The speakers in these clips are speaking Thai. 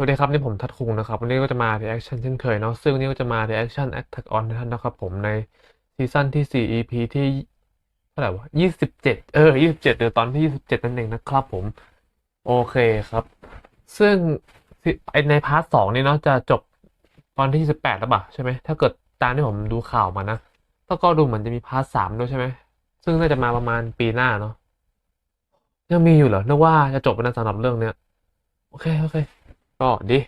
สวัสดีครับนี่ผมทัดคุงนะครับ วันนี้ก็จะมา reaction เช่นเคยเนาะซึ่งวันนี้ก็จะมา reaction Attack on Titan นะครับผมในซีซั่นที่ 4 EP ที่เท่าไหร่วะ27 เออ 27เดือตอนที่ 27 นั่นเองนะครับผม โอเคครับ ซึ่งไอ้ในพาร์ทสองนี่เนาะจะจบตอนที่18แล้วป่ะใช่ไหมถ้าเกิดตามที่ผมดูข่าวมานะแล้วก็ดูเหมือนจะมีพาร์ทสามด้วยใช่ไหม ซึ่งน่าจะมาประมาณปีหน้าเนาะยังมีอยู่เหรอนึกว่าจะจบไปแล้วสำหรับเรื่องเนี้ยโอเคโอเค ก็ดี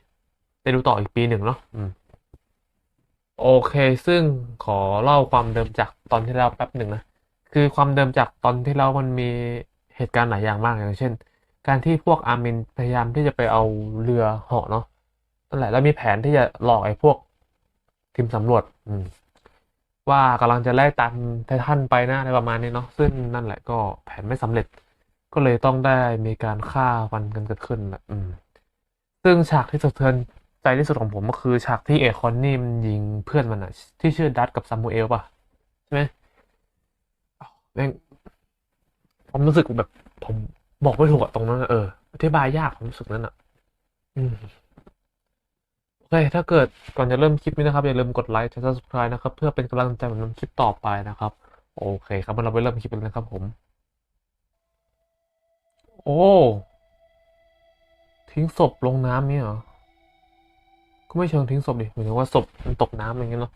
ได้ดูต่ออีกปีหนึ่งเนาะอืมโอเค ซึ่งขอเล่าความเดิมจากตอนที่แล้วแป๊บหนึ่งนะ คือความเดิมจากตอนที่แล้วมันมีเหตุการณ์หลายอย่างมากอย่างเช่น การที่พวกอาร์มินพยายามที่จะไปเอาเรือเหาะเนาะนั่นแหละแล้วมีแผนที่จะหลอกไอ้พวกทีมสำรวจ อืม ว่ากำลังจะไล่ตามไททันไปนะอะไรประมาณนี้เนาะซึ่งนั่นแหละก็แผนไม่สำเร็จ ก็เลยต้องได้มีการฆ่าฟันกันเกิดขึ้นแหละอืม ซึ่งฉากที่สะเทือนใจที่สุดของผมก็คือฉากที่เอคอนนี่มันยิงเพื่อนมันอะที่ชื่อดัตกับซามูเอลป่ะใช่ไหมอ้แม่งผมรู้สึกแบบ ผมบอกไม่ถูกอะตรงนั้นเอออธิบายยากผมรู้สึกนั้นอะอืมโอเค ถ้าเกิดก่อนจะเริ่มคลิปนี้นะครับ อย่าลืมกดไลค์และ subscribe นะครับ เพื่อเป็นกำลังใจผมทำคลิปต่อไปนะครับ โอเค ครับเราไปเริ่มคลิปกันเลยนะครับผม โอ้ ทิ้งศพลงน้ำนี่เหรอ ก็ไม่เชิงทิ้งศพดิหมายถึงว่าศพมันตกน้ำอย่างเงี้ยเนาะ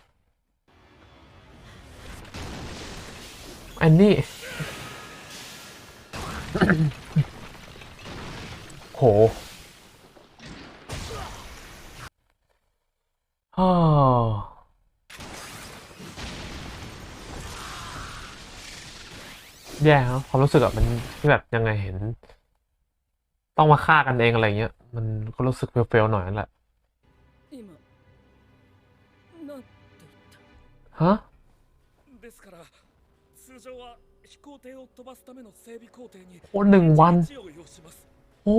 อันนี้ โหฮ่าแย่ครับความรู้สึกอะมันที่แบบยังไงเห็น ต้องมาฆ่ากันเองอะไรเงี้ย มันก็รู้สึกเฟลๆหน่อยนั่นแหละฮะโอ้หนึ่งวัน โอ้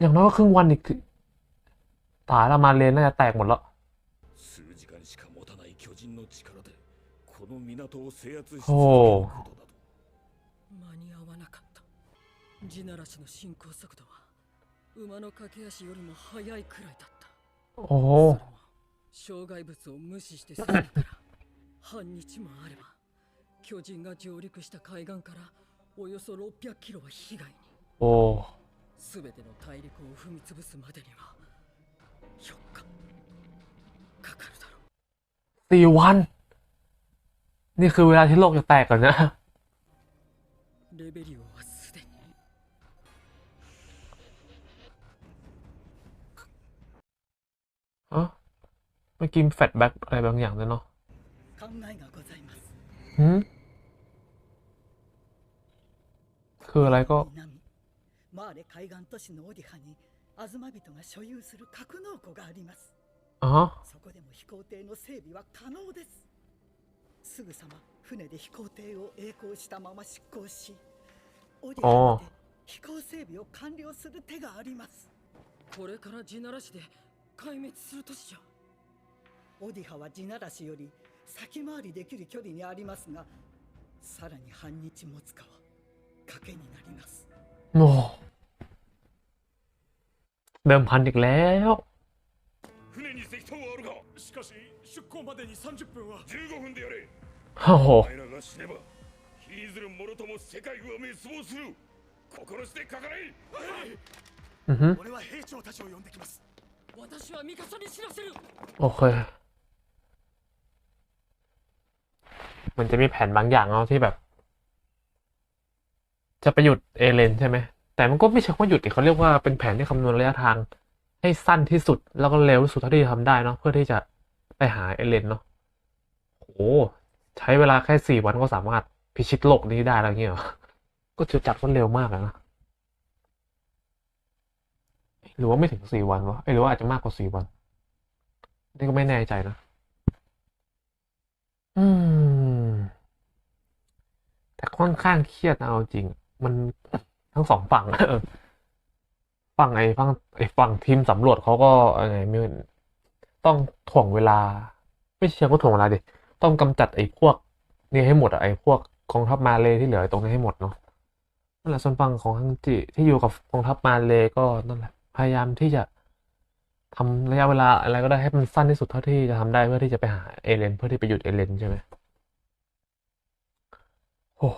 อย่างน้อยก็ครึ่งวันอีกตายละมาเรนน่าจะแตกหมดแล้ว の港を制圧したことだと間に合わなかった。地ならしの進行速度は馬の駆け足よりも速いくらいだった。おお。障害物を無視して進むから。半日もあれば巨人が上陸した海岸からおよそ600キロは被害に。おお。全ての大陸を踏みつぶすまでには4日かかるだろう。See. น นี่คือเวลาที่โลกจะแตกกันนะ レベリオはすでに ฮะเมื่อกี้มีแฟลชแบ็กอะไรบางอย่างด้วยเนาะ 考えがございます หืมคืออะไรก็ 南マーレ海岸都市のオディハにアズマ人が所有する格納庫があります อ๋อ そこでも飛行艇の整備は可能です すぐさま船で飛行艇を曳航したまま出港しオディハまで飛行整備を完了する手がありますこれから地ならしで壊滅する都市じゃオディハは地ならしより先回りできる距離にありますがさらに半日持つかは賭けになります โอ้เดิมพันอีกแล้ว 船に石炭はあるがしかし 出港までに30分は15分でやれ โอ้โห お前らが死ねばヒーズルもろとも世界は滅亡する心してかかれ อือฮึ 俺は兵長たちを呼んできます私はミカサに知らせる โอเค มันจะมีแผนบางอย่างเนาะที่แบบ จะไปหยุดเอเลนใช่ไหม แต่มันก็ไม่ใช่ว่าหยุดดิเขาเรียกว่าเป็นแผนที่คำนวณระยะทาง ให้สั้นที่สุด แล้วก็เร็วที่สุดเท่าที่จะทำได้เนาะเพื่อที่จะ ไปหาเอเลนเนาะโหใช้เวลาแค่สี่วันก็สามารถพิชิตโลกนี้ได้แล้วเงี้ยเหรอก็จะจัดว่าเร็วมากนะหรือว่าไม่ถึงสี่วันวะหรือว่าอาจจะมากกว่าสี่วัน นี่ก็ไม่แน่ใจนะ อืม แต่ค่อนข้างเครียดนะเอาจริง มันทั้งสองฝั่งฝั่งไอ้ฝั่งไอ้ฝั่งทีมสำรวจเขาก็อะไรไม่ ต้องถ่วงเวลา ไม่ใช่เชิงว่าถ่วงเวลาดิต้องกำจัดไอ้พวกนี่ให้หมดอะไอ้พวกกองทัพมาเลยที่เหลือตรงนี้ให้หมดเนาะนั่นแหละส่วนฝั่งของฮังจิที่อยู่กับกองทัพมาเลยก็นั่นแหละพยายามที่จะทำระยะเวลาอะไรก็ได้ให้มันสั้นที่สุดเท่าที่จะทำได้เพื่อที่จะไปหาเอเลนเพื่อที่ไปหยุดเอเลนใช่ไหมโอ้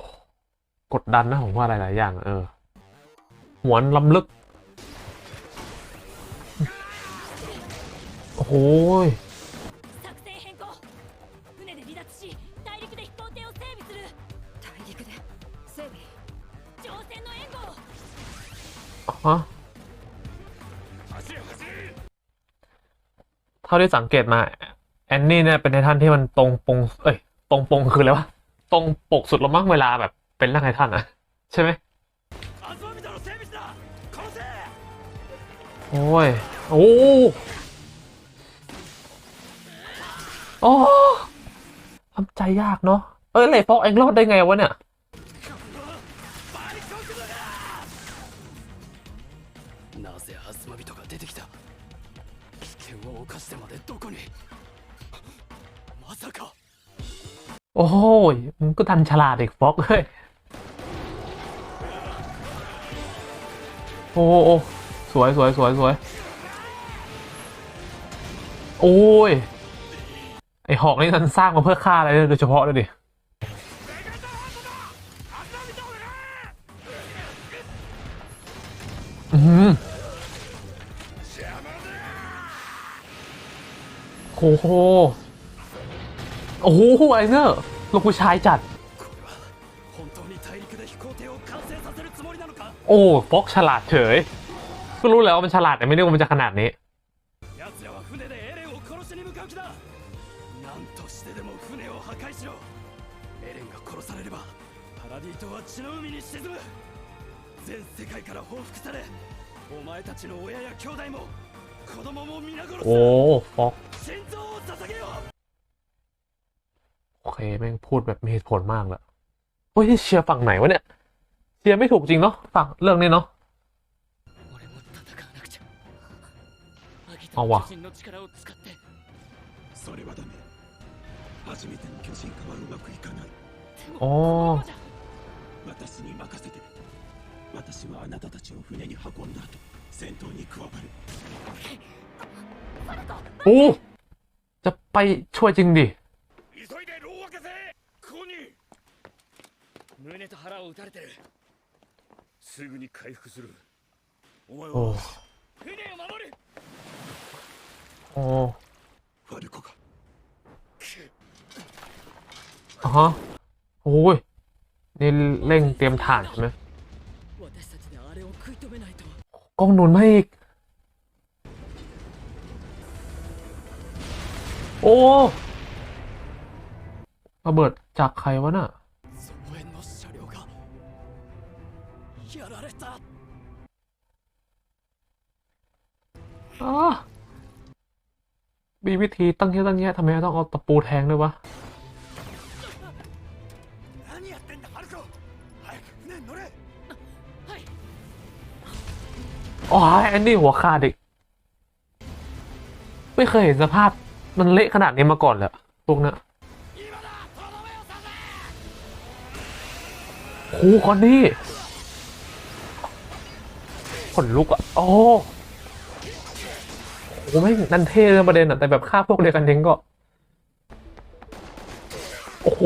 กดดันนะผมว่าหลาย ๆ อย่าง เออหวนลำลึก โอ้โหฮะเท่าที่สังเกตมา แอนนี่เนี่ยเป็นไททันที่มันตรงปง เอ้ย ตรงปงคืออะไรวะ ตรงปกสุดละมั้งเวลาแบบ เป็นร่างไททันอะใช่ไหมโอ้ย โอ้ โอ้ทำใจยากเนาะ เอ้ยเลฟอกเองรอดได้ไงวะเนี่ย なぜアズマビトが出てきた危険を冒してまでどこにまさか โอ้ยมึงก็ทันฉลาดอีกฟอกเฮ้ย โอ้โอ้สวยสวยสวยสวย โอ้ย ไอหอกนี่มันสร้างมาเพื่อฆ่าอะไรโดยเฉพาะเลยดิอืมโอ้โหโอ้โหไอเนอร์ลูกผู้ชายจัด โอ้ฟอกฉลาดเฉย ก็รู้แล้วว่ามันฉลาดแต่ไม่รู้ว่ามันจะขนาดนี้ 何としてでも船を破壊しろエレンが殺されればパラディ島は血の海に沈む全世界から報復されお前たちの親や兄弟も子供も皆殺す โอ้ฟอก 心臓を捧げよう โอเคแม่งพูดแบบมีเหตุผลมากเลยเฮ้ยเชียร์ฝั่งไหนวะเนี่ย เชียร์ไม่ถูกจริงเนาะฝั่งเรื่องนี้เนาะ 俺も戦わなくちゃアギあわトの巨人の力を使ってそれはダメ 初めての巨人化はうまくいかないでもおーこのままじゃ私に任せて私はあなたたちを船に運んだ後戦闘に加わる โอ้ จะไปช่วยจริงดิ 急いで牢を開けせここに胸と腹を撃たれてるすぐに回復するお前 โอ้ は船を守る โอ้ ファルコか ฮะโอ้ยนี่เร่งเตรียมฐานใช่ไหมกล้องหนุนมาอีก โอ้ระเบิดจากใครวะน่ะมีวิธีตั้งเยอะตั้งแยะทำไมต้องเอาตะปูแทงด้วยวะ อ๋อแอนดี้หัวขาดอีกไม่เคยเห็นสภาพมันเละขนาดนี้มาก่อนเลยพวกนี้โอ้คอนดี้ขนลุกอะ โอ้โหไม่นันเท่เลยประเด็นอะแต่แบบฆ่าพวกเดียกันเองก็ โอ้โห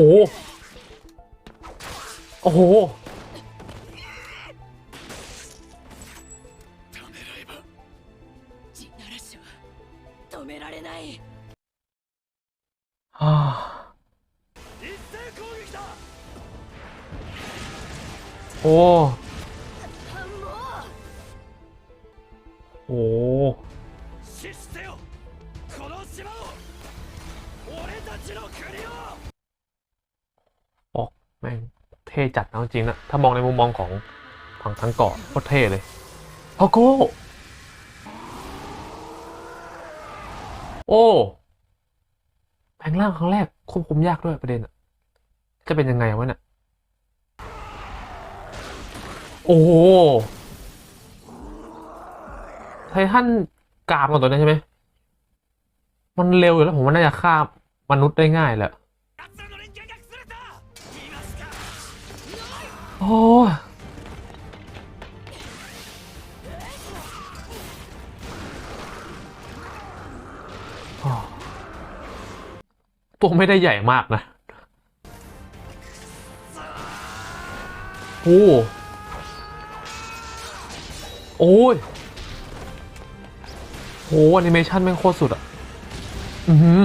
โอ้โห โอ้โหโอ้แม่งเท่จัดนะจริงนะถ้ามองในมุมมองของฝั่งทั้งเกาะโคตรเท่เลยฮอโก้โอ้แปลงร่างครั้งแรกควบคุมยากด้วยประเด็นอะจะเป็นยังไงวะเนี่ย โอ้โหไททันกาบก่อนตัวนี้ใช่ไหม มันเร็วอยู่แล้วผมว่าน่าจะฆ่ามนุษย์ได้ง่ายแหละโอ้ตัวไม่ได้ใหญ่มากนะ โอ้ โอ้ยโหแอนิเมชันแม่งโคตรสุดอะ อือหือ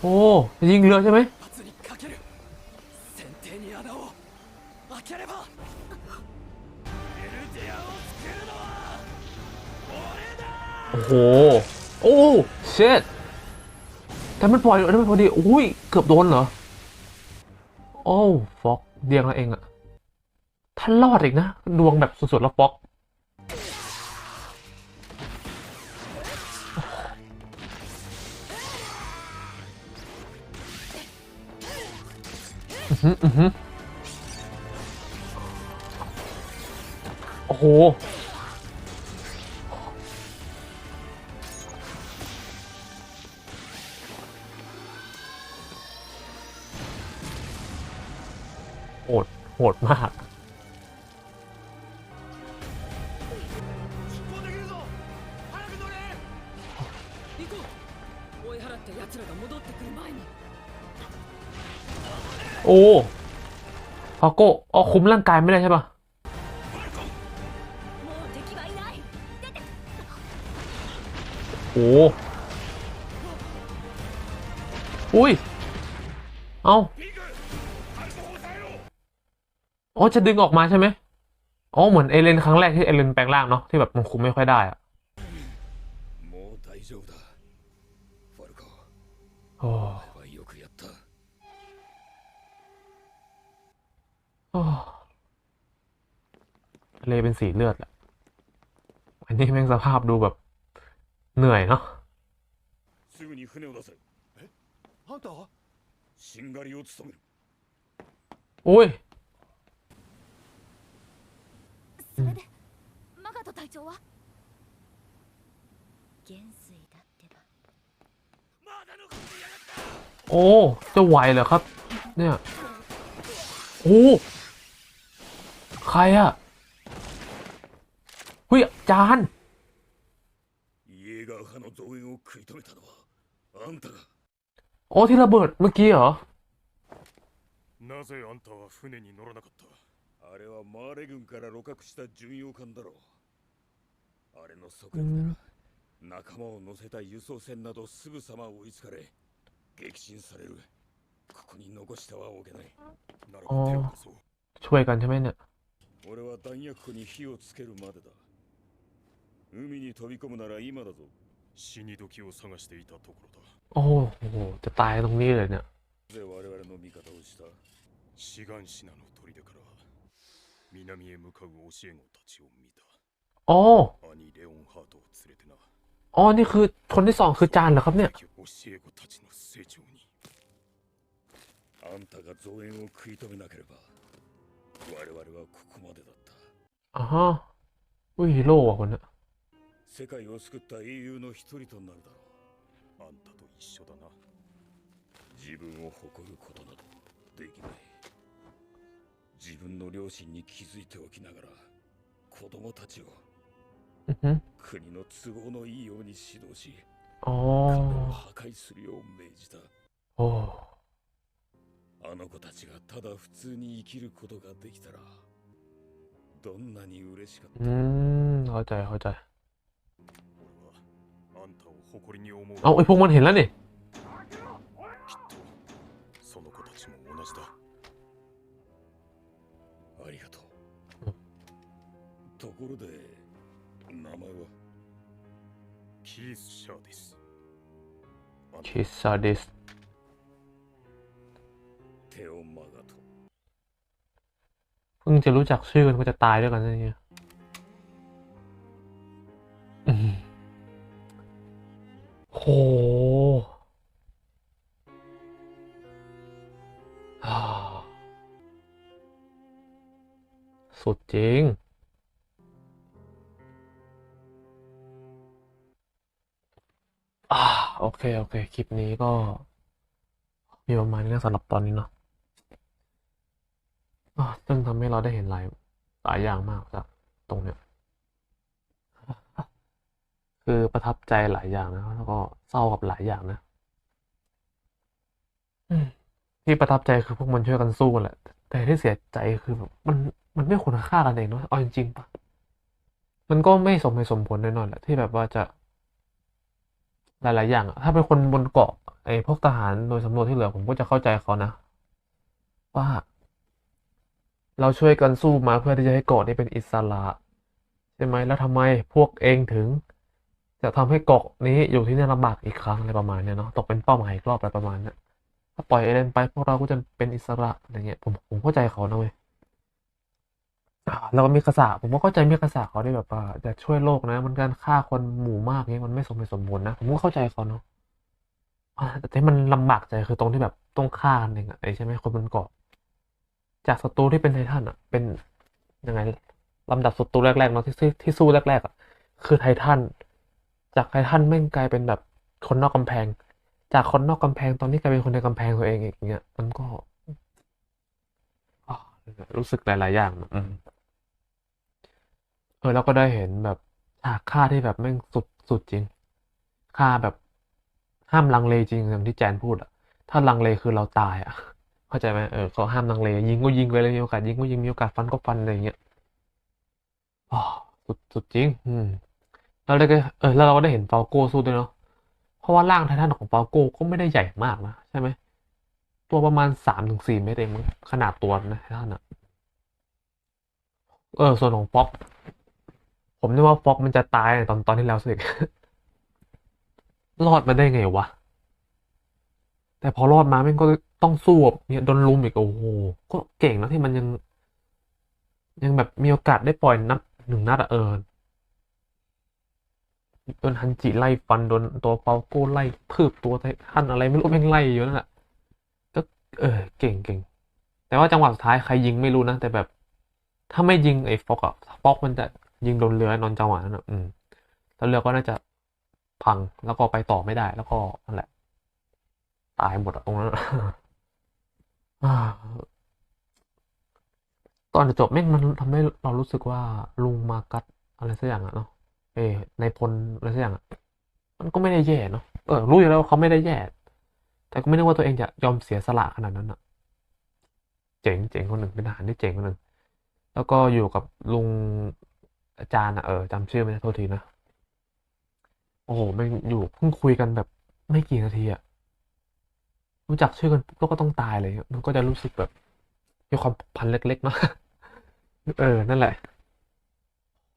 โอ้ยิงเรือใช่ไหมโอ้โห โอ้เช็ดแต่มันปล่อยแล้วมันพอดี อุ้ย เกือบโดนเหรอ โอ้ฟอกเดียงแล้เองอะ ท่านรอดอีกนะ ดวงแบบสุดๆแล้วฟอก อือหืออือหือโอ้โห โก้อ๋อคุ้มร่างกายไม่ได้ใช่ปะโอ้โอุ้ย เอาอ๋อ จะดึงออกมาใช่ไหมอ๋อ เหมือนเอเลนครั้งแรกที่เอเลนแปลงร่างเนาะ ที่แบบมันคุมไม่ค่อยได้อะโอ้ โอ้เลเป็นสีเลือดแหละอันนี้แม่งสภาพดูแบบ เหนื่อยเนาะ すぐに船を出せえあんたしんがりを務める อุ้ย それでマガト隊長は元帥だってばまだ残ってやがった โอ้ จะไหวเหรอครับ เนี่ย โอ้ ใครอะหุยจานโอ้ที่ระเบิดเมื่อกี้เหรอなぜあんたは船に乗らなかったあれはマーレ軍から露獲した巡洋艦だろうあれの速度なら仲間を乗せた輸送船などすぐさま追いつかれ激震されるここに残してはおけないなるほどช่วยกันใช่ไหมเนี่ย 俺は弾薬庫に火をつけるまでだ海に飛び込むなら今だぞ死に時を探していたところだ โอ้โห จะตายตรงนี้เลยเนี่ย なぜ我々の味方をした志願シナの砦から南へ向かう教え子たちを見た อ๋อ 兄レオンハートを連れてな อ๋อ นี่คือคนที่สองคือจานเหรอครับเนี่ย 教え子たちの成長にあんたが増援を食い止めなければ 我々はここまでだった。あは。ウィローはこれ。世界を救った英雄の一人となるだろう。あんたと一緒だな。自分を誇ることなどできない。自分の両親に気づいておきながら子供たちを国の都合のいいように指導し、あを破壊するよう命じた。あの子たちがただ普通に生きることができたらどんなに嬉しかった อืม เข้าใจ เข้าใจ 俺はあんたを誇りに思う เอาไอพวกมันเห็นแล้วนี่ きっとその子たちも同じだありがとううところで名前はキース・シャーですあんた คิสซาดิ พิ่งจะรู้จักชื่อกันก็จะตายด้วยกันนะเนี่ยโหสุดจริง อ่าโอเค โอเค คลิปนี้ก็ มีประมาณนี้นะสำหรับตอนนี้เนาะ ซึ่งทำให้เราได้เห็นหลายหลายอย่างมากจากตรงเนี้ยคคือประทับใจหลายอย่างนะแล้วก็เศร้ากับหลายอย่างนะอืมที่ประทับใจคือพวกมันช่วยกันสู้กันแหละ แต่ที่เสียใจคือแบบมันมันไม่ควรฆ่ากันเองเนาะเอาจริงๆปะมันก็ไม่สมเหตุสมผลแน่นอนแหละที่แบบว่าจะ หลาย ๆ อย่างอะถ้าเป็นคนบนเกาะไอ้พวกทหารโดยสำรวจที่เหลือผมก็จะเข้าใจเขานะว่า เราช่วยกันสู้มาเพื่อที่จะให้เกาะนี้เป็นอิสระใช่ไหมแล้วทำไมพวกเองถึง จะทำให้เกาะนี้อยู่ที่นี่ลำบากอีกครั้งอะไรประมาณเนี้ยเนาะตกเป็นเป้าหมายอีกรอบอะไรประมาณเนี้ยถ้าปล่อยเอเลนไปพวกเราก็จะเป็นอิสระอะไรเงี้ยผมผมเข้าใจเขานะเว้ยอ่าแล้วก็มีกษัตริย์ผมก็เข้าใจมีกษัตริย์เขาที่แบบว่าจะช่วยโลกนะมันการฆ่าคนหมู่มากเนี้ยมันไม่สมเหตุสมผลนะผมก็เข้าใจเขาเนาะแต่ที่มันลำบากใจคือตรงที่แบบต้องฆ่ากันเองอะไอใช่ไหมคนบนเกาะ จากศัตรูที่เป็นไททันอะ เป็นยังไงลำดับศัตรูแรกๆเนาะที่ที่สู้แรกๆอะคือไททันจากไททันแม่งกลายเป็นแบบคนนอกกำแพง จากคนนอกกำแพงตอนนี้กลายเป็นคนในกำแพงตัวเองอีกเงี้ยมันก็รู้สึกหลาย ๆ อย่างอเออแล้วก็ได้เห็นแบบฉากฆ่าที่แบบแม่งสุดสุดจริงฆ่าแบบห้ามลังเลจริงอย่างที่แจนพูดอะถ้าลังเลคือเราตายอะ เข้าใจไหมเออเขาห้ามลังเลยิงก็ยิงไปเลยมีโอกาสยิงก็ยิงมีโอกาสฟันก็ฟันอะไรอย่างเงี้ยอ๋อสุดสุดจริง อืมแล้วเราก็เออแล้วเราก็ได้เห็นฟาโก้สู้ด้วยเนาะเพราะว่าร่างไททันของฟาโก้ก็ไม่ได้ใหญ่มากนะใช่ไหมตัวประมาณสามถึงสี่เมตรเองมั้งขนาดตัวนะไททันอะเออ ส่วนของฟ็อกผมนึกว่าฟ็อกมันจะตายในตอนตอนที่แล้วสิรอดมาได้ไงวะ แต่พอรอดมาแม่งก็ต้องสู้แบบเนี่ยโดนลุมอีกโอ้โหก็เก่งนะที่มันยัง ยังแบบมีโอกาสได้ปล่อยนัดหนึ่งนัดอะเออโดนฮันจิไล่ฟันโดนตัวเปาโก้ไล่พืบตัวไททันอะไรไม่รู้แม่งไล่อยู่นั่นแหละก็เออ เก่งเก่งแต่ว่าจังหวะสุดท้ายใครยิงไม่รู้นะ แต่แบบ ถ้าไม่ยิงไอ้ฟอกอะฟอกมันจะยิงโดนเรือนอนจังหวะนั้นอะอืมแล้วเรือก็น่าจะพังแล้วก็ไปต่อไม่ได้แล้วก็นั่นแหละ ตายหมดอะตรงนั้นตอนจบแม่งมันทำให้เรารู้สึกว่าลุงมากัดอะไรสักอย่างอะเนาะเอในพลอะไรสักอย่างอะมันก็ไม่ได้แย่เนาะเออรู้อยู่แล้วว่าเขาไม่ได้แย่ แต่ก็ไม่นึกว่าตัวเองจะยอมเสียสละขนาดนั้นอะเจ๋งเจ๋งคนหนึ่งเป็นทหารที่เจ๋งคนหนึ่งแล้วก็อยู่กับลุงอาจารย์อะเออจำชื่อไม่ได้โทษทีนะโอ้โหแม่งอยู่เพิ่งคุยกันแบบไม่กี่นาทีอะ รู้จักชื่อกันปุ๊บแล้วก็ต้องตายเลยมันก็จะรู้สึกแบบมีความพันเล็กๆเนาะเออ นั่นแหละ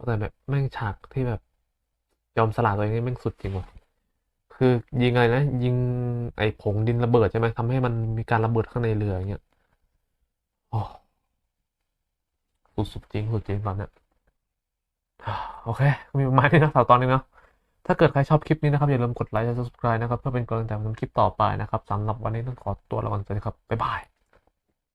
แต่แบบแม่งฉากที่แบบยอมสละตัวเองนี่แม่งสุดจริงว่ะคือยิงอะไรนะยิงไอ้ผงดินระเบิดใช่ไหมทำให้มันมีการระเบิดข้างในเรืออย่างเงี้ยโอ้สุดสุดจริงสุดจริงตอนเนี้ยโอเค มีประมาณนี้นะสำหรับตอนนี้เนาะ ถ้าเกิดใครชอบคลิปนี้นะครับ อย่าลืมกดไลค์และ subscribe นะครับ เพื่อเป็นกำลังใจในการทำคลิปต่อไปนะครับสำหรับวันนี้ต้องขอตัวลาไปก่อนสวัสดีครับ บ๊ายบาย